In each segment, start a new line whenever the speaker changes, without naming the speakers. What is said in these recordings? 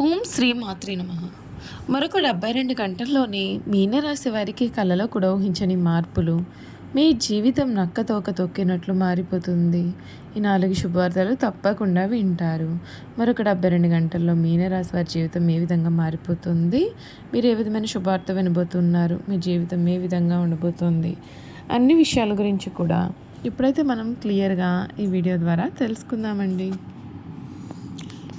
ఓం శ్రీ మాత్రి నమ. మరొక డెబ్బై రెండు గంటల్లోనే మీనరాశి వారికి కళలో కూడా ఊహించని మార్పులు మీ జీవితం నక్కతోక తొక్కినట్లు మారిపోతుంది. ఈ నాలుగు శుభవార్తలు తప్పకుండా వింటారు. మరొక డెబ్బై రెండు గంటల్లో మీనరాశి వారి జీవితం ఏ విధంగా మారిపోతుంది? మీరు ఏ విధమైన శుభవార్త వినబోతున్నారు? మీ జీవితం ఏ విధంగా ఉండబోతుంది? అన్ని విషయాల గురించి కూడా ఇప్పుడైతే మనం క్లియర్గా ఈ వీడియో ద్వారా తెలుసుకుందామండి.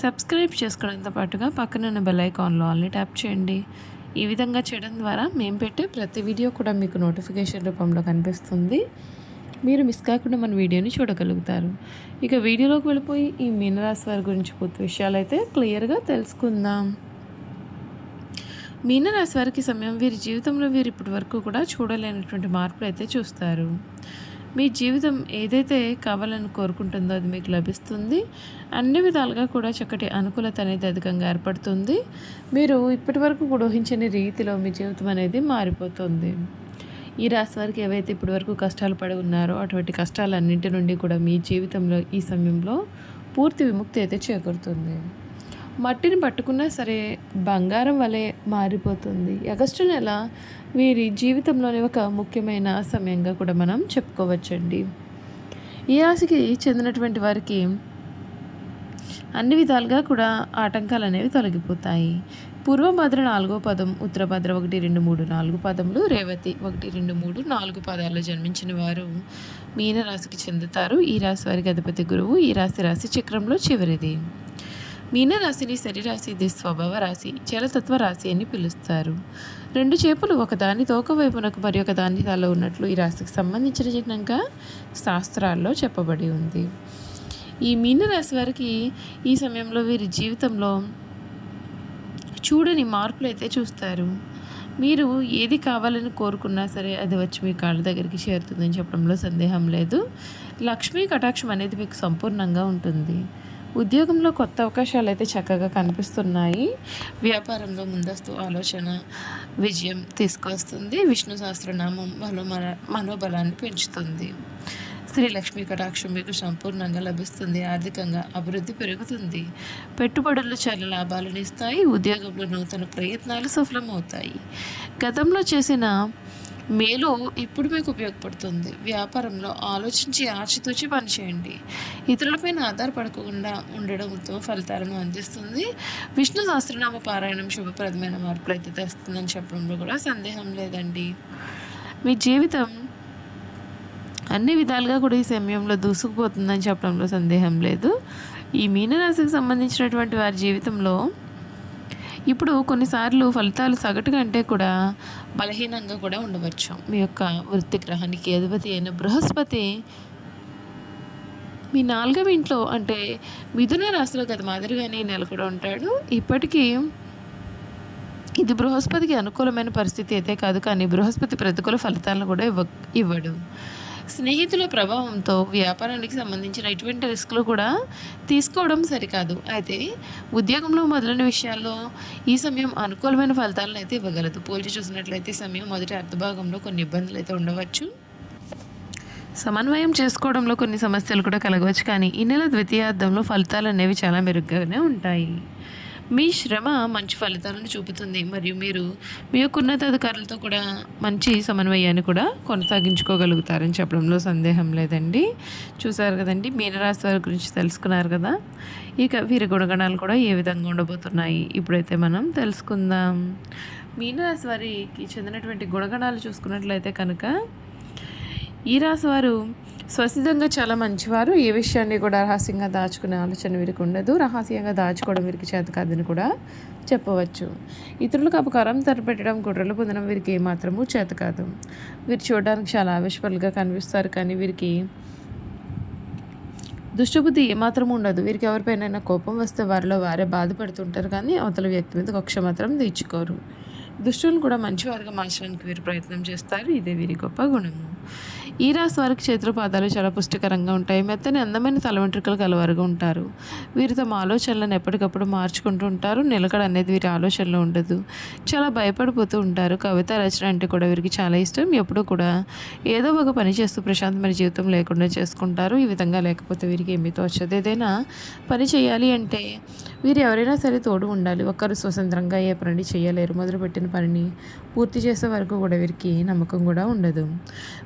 సబ్స్క్రైబ్ చేసుకోవడంతో పాటుగా పక్కన ఉన్న బెల్ ఐకాన్లో ఆల్ని ట్యాప్ చేయండి. ఈ విధంగా చేయడం ద్వారా మేము పెట్టే ప్రతి వీడియో కూడా మీకు నోటిఫికేషన్ రూపంలో కనిపిస్తుంది. మీరు మిస్ కాకుండా మన వీడియోని చూడగలుగుతారు. ఇక వీడియోలోకి వెళ్ళిపోయి ఈ మీనరాశి వారి గురించి పూర్తి విషయాలు అయితే క్లియర్గా తెలుసుకుందాం. మీనరాశి వారికి సమయం వీరి జీవితంలో వీరు ఇప్పటి వరకు కూడా చూడలేనటువంటి మార్పులు అయితే చూస్తారు. మీ జీవితం ఏదైతే కావాలని కోరుకుంటుందో అది మీకు లభిస్తుంది. అన్ని విధాలుగా కూడా చక్కటి అనుకూలత అనేది అధికంగా ఏర్పడుతుంది. మీరు ఇప్పటి వరకు కూడా ఊహించని రీతిలో మీ జీవితం అనేది మారిపోతుంది. ఈ రాశి వారికి ఏవైతే ఇప్పటి వరకు కష్టాలు పడి ఉన్నారో అటువంటి కష్టాలన్నింటి నుండి కూడా మీ జీవితంలో ఈ సమయంలో పూర్తి విముక్తి అయితే చేకూరుతుంది. మట్టిని పట్టుకున్నా సరే బంగారం వలె మారిపోతుంది. ఆగస్టు నెల వీరి జీవితంలోని ఒక ముఖ్యమైన సమయంగా కూడా మనం చెప్పుకోవచ్చండి. ఈ రాశికి చెందినటువంటి వారికి అన్ని విధాలుగా కూడా ఆటంకాలు అనేవి తొలగిపోతాయి. పూర్వభద్ర నాలుగో పదం ఉత్తరభద్ర ఒకటి రెండు మూడు నాలుగు పదములు రేవతి ఒకటి రెండు మూడు నాలుగు పదాల్లో జన్మించిన వారు మీన రాశికి చెందుతారు. ఈ రాశి వారికి అధిపతి గురువు. ఈ రాశి రాశి చక్రంలో చివరిది. మీనరాశిని శరీరాశి ఇది స్వభావ రాశి జలతత్వ రాశి అని పిలుస్తారు. రెండు చేపలు ఒకదాని తోక వైపునకు మరి ఒక దాని తల ఉన్నట్లు ఈ రాశికి సంబంధించిన చిహ్నంగా శాస్త్రాల్లో చెప్పబడి ఉంది. ఈ మీనరాశి వారికి ఈ సమయంలో వీరి జీవితంలో చూడని మార్పులు అయితే చూస్తారు. మీరు ఏది కావాలని కోరుకున్నా సరే అది వచ్చి మీ కాళ్ళ దగ్గరికి చేరుతుందని చెప్పడంలో సందేహం లేదు. లక్ష్మీ కటాక్షం అనేది మీకు సంపూర్ణంగా ఉంటుంది. ఉద్యోగంలో కొత్త అవకాశాలు అయితే చక్కగా కనిపిస్తున్నాయి. వ్యాపారంలో ముందస్తు ఆలోచన విజయం తీసుకొస్తుంది. విష్ణు సహస్రనామం మనో మనోబలాన్ని పెంచుతుంది. శ్రీ లక్ష్మీ కటాక్షం మీకు సంపూర్ణంగా లభిస్తుంది. ఆర్థికంగా అభివృద్ధి పెరుగుతుంది. పెట్టుబడులు చాలా లాభాలను ఇస్తాయి. ఉద్యోగంలో నూతన ప్రయత్నాలు సఫలమవుతాయి. గతంలో చేసిన మేలు ఇప్పుడు మీకు ఉపయోగపడుతుంది. వ్యాపారంలో ఆలోచించి ఆచితూచి పనిచేయండి ఇతరులపైన ఆధారపడకుండా ఉండడం ఉత్తమ ఫలితాలను అందిస్తుంది. విష్ణు సహస్రనామ పారాయణం శుభప్రదమైన మార్పులు అయితే తెస్తుందని చెప్పడంలో కూడా సందేహం లేదండి. మీ జీవితం అన్ని విధాలుగా కూడా ఈ సమయంలో దూసుకుపోతుందని చెప్పడంలో సందేహం లేదు. ఈ మీనరాశికి సంబంధించినటువంటి వారి జీవితంలో ఇప్పుడు కొన్నిసార్లు ఫలితాలు సగటు కంటే కూడా బలహీనంగా కూడా ఉండవచ్చు. మీ యొక్క వృత్తి గ్రహానికి అధిపతి అయిన బృహస్పతి మీ నాలుగవ ఇంట్లో అంటే మిథున రాశిలో గత మాదిరిగానే నెల కూడా ఉంటాడు. ఇప్పటికీ ఇది బృహస్పతికి అనుకూలమైన పరిస్థితి అయితే కాదు కానీ బృహస్పతి ప్రతికూల ఫలితాలను కూడా ఇవ్వ ఇవ్వడు. స్నేహితుల ప్రభావంతో వ్యాపారానికి సంబంధించిన ఎటువంటి రిస్క్లు కూడా తీసుకోవడం సరికాదు. అయితే ఉద్యోగంలో మొదలైన విషయాల్లో ఈ సమయం అనుకూలమైన ఫలితాలను అయితే ఇవ్వగలదు. పోల్చి చూసినట్లయితే సమయం మొదటి అర్ధభాగంలో కొన్ని ఇబ్బందులు అయితే ఉండవచ్చు. సమన్వయం చేసుకోవడంలో కొన్ని సమస్యలు కూడా కలగవచ్చు. కానీ ఈ నెల ద్వితీయార్థంలో ఫలితాలు అనేవి చాలా మెరుగ్గానే ఉంటాయి. మీ శ్రమ మంచి ఫలితాలను చూపుతుంది. మరియు మీరు మీ యొక్క ఉన్నతాధికారులతో కూడా మంచి సమన్వయాన్ని కూడా కొనసాగించుకోగలుగుతారని చెప్పడంలో సందేహం లేదండి. చూసారు కదండి మీనరాశి వారి గురించి తెలుసుకున్నారు కదా. ఇక వీరి గుణగణాలు కూడా ఏ విధంగా ఉండబోతున్నాయి? ఇప్పుడైతే మనం తెలుసుకుందాం. మీనరాశి వారికి చెందినటువంటి గుణగణాలు చూసుకున్నట్లయితే కనుక ఈ రాశి వారు స్వసిద్ధంగా చాలా మంచివారు. ఏ విషయాన్ని కూడా రహస్యంగా దాచుకునే ఆలోచన వీరికి ఉండదు. రహస్యంగా దాచుకోవడం వీరికి చేత కాదని కూడా చెప్పవచ్చు. ఇతరులకు అపకారం తరపెట్టడం కుట్రలు పొందడం వీరికి ఏమాత్రము చేత కాదు. వీరు చూడడానికి చాలా ఆవేశపరులుగా కనిపిస్తారు కానీ వీరికి దుష్టబుద్ధి ఏమాత్రం ఉండదు. వీరికి ఎవరిపైనైనా కోపం వస్తే వారిలో వారే బాధపడుతుంటారు కానీ అవతల వ్యక్తి మీద కక్ష మాత్రం తీర్చుకోరు. దుష్టులను కూడా మంచివారుగా మార్చడానికి వీరు ప్రయత్నం చేస్తారు. ఇదే వీరి గొప్ప గుణము. ఈ రాశి వారికి చేతుల పాదాలు చాలా పుష్టికరంగా ఉంటాయి. మెత్తని అందమైన తల వెంట్రుకలు కలవారుగా ఉంటారు. వీరు తమ ఆలోచనలను ఎప్పటికప్పుడు మార్చుకుంటూ ఉంటారు. నిలకడ అనేది వీరి ఆలోచనలో ఉండదు. చాలా భయపడిపోతూ ఉంటారు. కవిత రచన అంటే కూడా వీరికి చాలా ఇష్టం. ఎప్పుడూ కూడా ఏదో ఒక పని చేస్తూ ప్రశాంతమైన జీవితం లేకుండా చేసుకుంటారు. ఈ విధంగా లేకపోతే వీరికి ఏమీ తోచదు. ఏదైనా పని చేయాలి అంటే వీరు ఎవరైనా సరే తోడు ఉండాలి. ఒక్కరు స్వతంత్రంగా ఏ పని చేయలేరు. మొదలుపెట్టిన పనిని పూర్తి చేసే వరకు కూడా వీరికి నమ్మకం కూడా ఉండదు.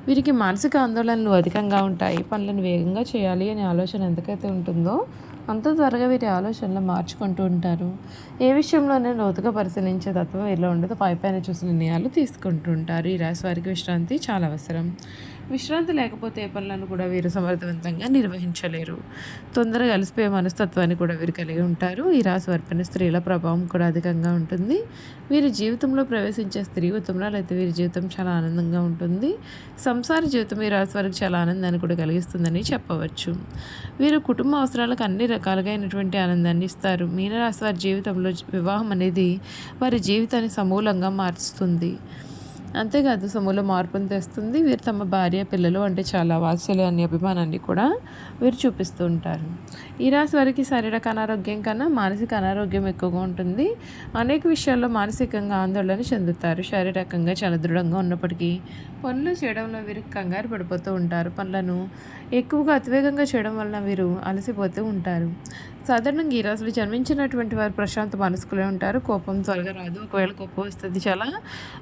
వీరికి మానసిక ఆందోళనలు అధికంగా ఉంటాయి. పనులను వేగంగా చేయాలి అనే ఆలోచన ఎంతకైతే ఉంటుందో అంత త్వరగా వీరి ఆలోచనలు మార్చుకుంటూ ఉంటారు. ఏ విషయంలోనే లోతుగా పరిశీలించే తత్వం వీరిలో ఉండదు. పైపైన చూసిన నిర్ణయాలు తీసుకుంటూ ఉంటారు. ఈ రాశి వారికి విశ్రాంతి చాలా అవసరం. విశ్రాంతి లేకపోతే ఏ పనులను కూడా వీరు సమర్థవంతంగా నిర్వహించలేరు. తొందరగా అలసిపోయే మనస్తత్వాన్ని కూడా వీరు కలిగి ఉంటారు. ఈ రాశి వారిపైన స్త్రీల ప్రభావం కూడా అధికంగా ఉంటుంది. వీరి జీవితంలో ప్రవేశించే స్త్రీ ఉత్తమరాలు అయితే వీరి జీవితం చాలా ఆనందంగా ఉంటుంది. సంసార జీవితం ఈ రాశి వారికి చాలా ఆనందాన్ని కూడా కలిగిస్తుందని చెప్పవచ్చు. వీరు కుటుంబ అవసరాలకు అన్ని రకాలుగా అయినటువంటి ఆనందాన్ని ఇస్తారు. మీనరాశి వారి జీవితంలో వివాహం అనేది వారి జీవితాన్ని సమూలంగా మారుస్తుంది. అంతేకాదు సొమ్ములో మార్పును తెస్తుంది. వీరు తమ భార్య పిల్లలు అంటే చాలా వాత్సల్యాన్ని అభిమానాన్ని కూడా వీరు చూపిస్తూ ఉంటారు. ఈ రాశి వారికి శారీరక అనారోగ్యం కన్నా మానసిక అనారోగ్యం ఎక్కువగా ఉంటుంది. అనేక విషయాల్లో మానసికంగా ఆందోళన చెందుతారు. శారీరకంగా చాలా దృఢంగా ఉన్నప్పటికీ పనులు చేయడంలో వీరు కంగారు పడిపోతూ ఉంటారు. పనులను ఎక్కువగా అతివేగంగా చేయడం వలన వీరు అలసిపోతూ ఉంటారు. సాధారణంగా ఈ రాశిలో జన్మించినటువంటి వారు ప్రశాంత మనసుకులే ఉంటారు. కోపం త్వరగా రాదు. ఒకవేళ కోపం వస్తుంది చాలా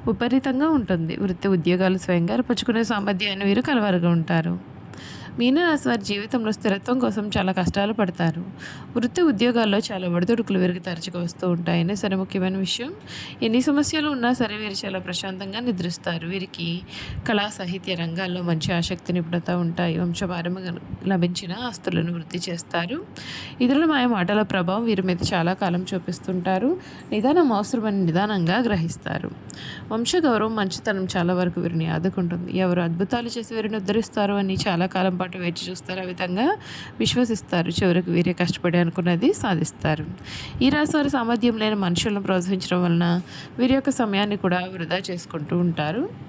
విపరీతంగా ఉంటుంది. వృత్తి ఉద్యోగాలు స్వయంగా పుచ్చుకునే సామర్థ్యాన్ని వీరు కలవారుగా ఉంటారు. మీనరాశి వారి జీవితంలో స్థిరత్వం కోసం చాలా కష్టాలు పడతారు. వృత్తి ఉద్యోగాల్లో చాలా ఒడిదుడుకులు వీరికి తరచుగా వస్తూ ఉంటాయనే సరే ముఖ్యమైన విషయం. ఎన్ని సమస్యలు ఉన్నా సరే వీరు చాలా ప్రశాంతంగా నిద్రిస్తారు. వీరికి కళా సాహిత్య రంగాల్లో మంచి ఆసక్తి నిపుణత ఉంటాయి. వంశపారంగా లభించిన ఆస్తులను వృద్ధి చేస్తారు. ఇతరుల మాయ మాటల ప్రభావం వీరి మీద చాలా కాలం చూపిస్తుంటారు. నిదానం అవసరమని నిదానంగా గ్రహిస్తారు. వంశ గౌరవం మంచితనం చాలా వరకు వీరిని ఆదుకుంటుంది. ఎవరు అద్భుతాలు చేసి వీరిని ఉద్ధరిస్తారు అని చాలా కాలం పాటు వేచి చూస్తారు. ఆ విధంగా విశ్వసిస్తారు. చివరికి వీరే కష్టపడి అనుకున్నది సాధిస్తారు. ఈ రాశి వారి సామర్థ్యం లేని మనుషులను ప్రోత్సహించడం వలన వీరి యొక్క సమయాన్ని కూడా వృధా చేసుకుంటూ ఉంటారు.